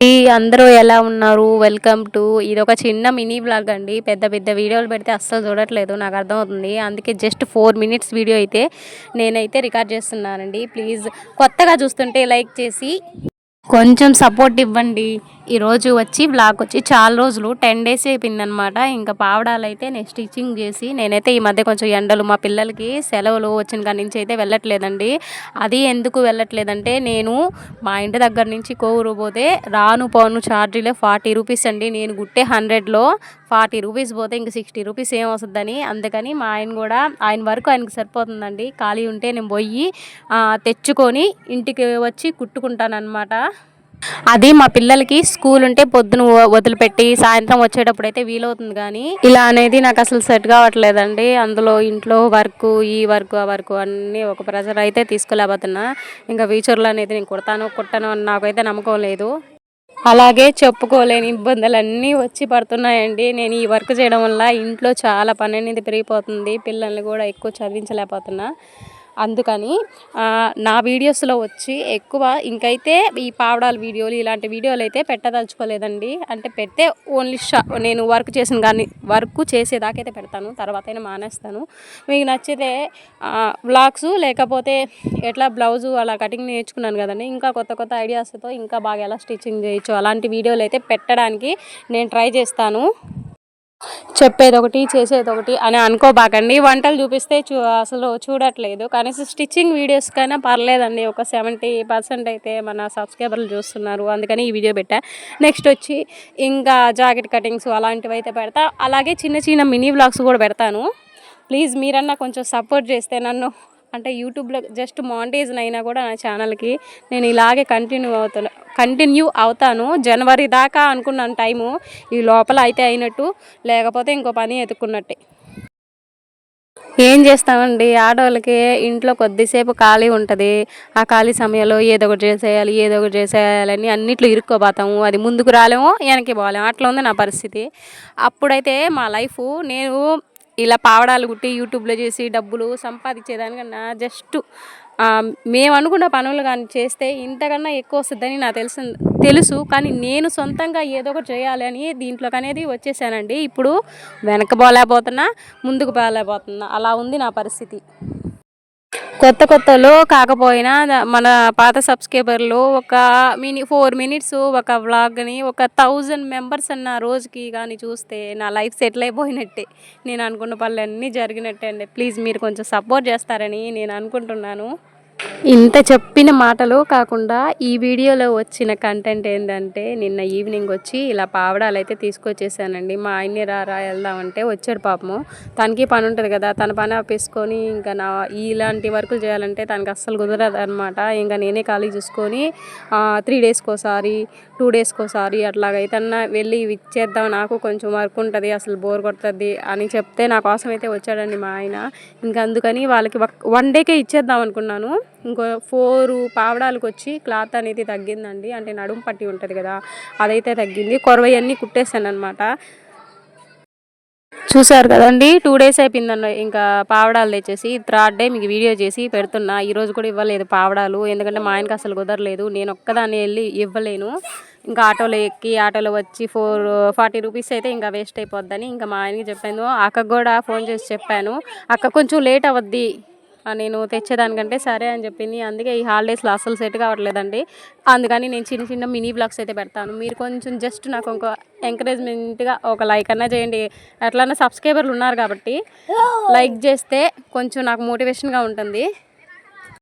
ఈ అందరూ ఎలా ఉన్నారు? వెల్కమ్ టు ఇది ఒక చిన్న మినీ బ్లాగ్ అండి. పెద్ద పెద్ద వీడియోలు పెడితే అస్సలు చూడట్లేదు నాకు అర్థమవుతుంది. అందుకే జస్ట్ ఫోర్ మినిట్స్ వీడియో అయితే నేనైతే రికార్డ్ చేస్తున్నానండి. ప్లీజ్ కొత్తగా చూస్తుంటే లైక్ చేసి కొంచెం సపోర్ట్ ఇవ్వండి. ఈరోజు వచ్చి బ్లాక్ వచ్చి చాలా రోజులు టెన్ డేస్ అయిపోయిందనమాట ఇంకా పావడాలు అయితే నేను స్టిచ్చింగ్ చేసి నేనైతే ఈ మధ్య కొంచెం ఎండలు మా పిల్లలకి సెలవులు వచ్చిన కాడి నుంచి అయితే వెళ్ళట్లేదండి. అది ఎందుకు వెళ్ళట్లేదంటే నేను మా ఇంటి దగ్గర నుంచి కోవూరు పోతే రాను పోను ఛార్జీలే ఫార్టీ రూపీస్ అండి. నేను గుట్టే హండ్రెడ్లో ఫార్టీ రూపీస్ పోతే ఇంక సిక్స్టీ రూపీస్ ఏం వస్తుందని. అందుకని మా ఆయన కూడా ఆయన వరకు ఆయనకి సరిపోతుందండి. ఖాళీ ఉంటే నేను పోయి తెచ్చుకొని ఇంటికి వచ్చి కుట్టుకుంటానమాట అది మా పిల్లలకి స్కూల్ ఉంటే పొద్దున వదిలిపెట్టి సాయంత్రం వచ్చేటప్పుడు అయితే వీలవుతుంది కానీ ఇలా అనేది నాకు అసలు సెట్ కావట్లేదండి. అందులో ఇంట్లో వర్క్ ఈ వర్క్ ఆ వర్క్ అన్నీ ఒక ప్రెజర్ అయితే తీసుకోలేకపోతున్నా. ఇంకా ఫ్యూచర్లో అనేది నేను కుడతాను కుట్టను అని నాకైతే నమ్మకం లేదు. అలాగే చెప్పుకోలేని ఇబ్బందులన్నీ వచ్చి పడుతున్నాయండి. నేను ఈ వర్క్ చేయడం వల్ల ఇంట్లో చాలా పని అనేది పెరిగిపోతుంది. పిల్లల్ని కూడా ఎక్కువ చదివించలేకపోతున్నా. అందుకని నా వీడియోస్లో వచ్చి ఎక్కువ ఇంకైతే ఈ పావడాల వీడియోలు ఇలాంటి వీడియోలు అయితే పెట్టదలుచుకోలేదండి. అంటే పెడితే ఓన్లీ షా నేను వర్క్ చేసిన కానీ వర్క్ చేసేదాకైతే పెడతాను. తర్వాత అయినా మానేస్తాను. మీకు నచ్చితే బ్లాగ్స్ లేకపోతే ఎట్లా బ్లౌజు అలా కటింగ్ నేర్చుకున్నాను కదండి. ఇంకా కొత్త కొత్త ఐడియాస్తో ఇంకా బాగా ఎలా స్టిచ్చింగ్ చేయొచ్చు అలాంటి వీడియోలు అయితే పెట్టడానికి నేను ట్రై చేస్తాను. చెప్పేది ఒకటి చేసేది ఒకటి అని అనుకోబాకండి. వంటలు చూపిస్తే చూ అసలు చూడట్లేదు. కనీసం స్టిచ్చింగ్ వీడియోస్ కైనా పర్లేదండి. ఒక సెవెంటీ పర్సెంట్ అయితే మన సబ్స్క్రైబర్లు చూస్తున్నారు. అందుకని ఈ వీడియో పెట్టా. నెక్స్ట్ వచ్చి ఇంకా జాకెట్ కటింగ్స్ అలాంటివి అయితే పెడతా. అలాగే చిన్న చిన్న మినీ వ్లాగ్స్ కూడా పెడతాను. ప్లీజ్ మీరన్నా కొంచెం సపోర్ట్ చేస్తే నన్ను అంటే యూట్యూబ్లో జస్ట్ మాండేజ్ అయినా కూడా నా ఛానల్కి నేను ఇలాగే కంటిన్యూ అవుతాను కంటిన్యూ అవుతాను. జనవరి దాకా అనుకున్నాను టైము. ఈ లోపల అయితే అయినట్టు లేకపోతే ఇంకో పని ఎత్తుకున్నట్టే ఏం చేస్తామండి? ఆడవాళ్ళకి ఇంట్లో కొద్దిసేపు ఖాళీ ఉంటుంది. ఆ ఖాళీ సమయంలో ఏదో ఒకటి చేసేయాలి ఏదో ఒకటి చేసేయాలని అన్నిట్లో ఇరుక్కోపోతాము. అది ముందుకు రాలేము వెనక్కి పోలేము. అట్లా ఉంది నా పరిస్థితి. అప్పుడైతే మా లైఫ్ నేను ఇలా పావడాలు కుట్టి యూట్యూబ్లో చేసి డబ్బులు సంపాదించేదానికన్నా జస్ట్ మేము అనుకున్న పనులు కానీ చేస్తే ఇంతకన్నా ఎక్కువ వస్తుందని నాకు తెలుసు తెలుసు. కానీ నేను సొంతంగా ఏదో ఒకటి చేయాలి అని దీంట్లోకి అనేది వచ్చేసానండి. ఇప్పుడు వెనక పోలేకపోతున్నా ముందుకు పోలేకపోతున్నా అలా ఉంది నా పరిస్థితి. కొత్త కొత్తలో కాకపోయినా మన పాత సబ్స్క్రైబర్లు ఒక మినీ ఫోర్ మినిట్స్ ఒక వ్లాగ్ని ఒక థౌజండ్ మెంబర్స్ అన్న రోజుకి కానీ చూస్తే నా లైఫ్ సెటిల్ అయిపోయినట్టే. నేను అనుకున్న పనులన్నీ జరిగినట్టే అండి ప్లీజ్ మీరు కొంచెం సపోర్ట్ చేస్తారని నేను అనుకుంటున్నాను. ఇంత చెప్పిన మాటలు కాకుండా ఈ వీడియోలో వచ్చిన కంటెంట్ ఏంటంటే నిన్న ఈవినింగ్ వచ్చి ఇలా పావడాలు అయితే తీసుకొచ్చేసానండి. మా ఆయన్ని రారా వెళ్దామంటే వచ్చాడు పాపము. తనకి పని ఉంటుంది కదా తన పని ఆపేసుకొని ఇంకా నా ఇలాంటి వర్కులు చేయాలంటే తనకి అస్సలు కుదరదు అనమాట ఇంకా నేనే ఖాళీ చూసుకొని త్రీ డేస్కి ఒకసారి టూ డేస్కి ఒకసారి అట్లాగైతే వెళ్ళి ఇచ్చేద్దాం నాకు కొంచెం వర్క్ ఉంటుంది అసలు బోర్ కొడుతుంది అని చెప్తే నా కోసం అయితే వచ్చాడండి మా ఆయన. ఇంకా అందుకని వాళ్ళకి వన్ డేకే ఇచ్చేద్దాం అనుకున్నాను. ఇంకో ఫోరు పావడాలకు వచ్చి క్లాత్ అనేది తగ్గిందండి. అంటే నడుము పట్టి ఉంటుంది కదా అదైతే తగ్గింది. కొరవయన్నీ కుట్టేసాను అనమాట చూసారు కదండి టూ డేస్ అయిపోయిందన్న ఇంకా పావడాలు తెచ్చేసి థర్డ్ డే మీకు వీడియో చేసి పెడుతున్నా. ఈరోజు కూడా ఇవ్వలేదు పావడాలు ఎందుకంటే మా ఆయనకి అసలు కుదరలేదు. నేను ఒక్కదాన్ని వెళ్ళి ఇవ్వలేను. ఇంకా ఆటోలో ఎక్కి ఆటోలో వచ్చి ఫోర్ ఫార్టీ రూపీస్ అయితే ఇంకా వేస్ట్ అయిపోద్దని ఇంకా మా ఆయనకి చెప్పాను. అక్కకు కూడా ఫోన్ చేసి చెప్పాను. అక్క కొంచెం లేట్ అవద్ది. నేను తెచ్చేదానికంటే సరే అని చెప్పింది. అందుకే ఈ హాలిడేస్లో అసలు సెట్ కావట్లేదండి. అందుకని నేను చిన్న చిన్న మినీ బ్లాగ్స్ అయితే పెడతాను. మీరు కొంచెం జస్ట్ నాకు ఒక ఎంకరేజ్మెంట్గా ఒక లైక్ అన్నా చేయండి. ఎట్లన్నా సబ్స్క్రైబర్లు ఉన్నారు కాబట్టి లైక్ చేస్తే కొంచెం నాకు మోటివేషన్గా ఉంటుంది.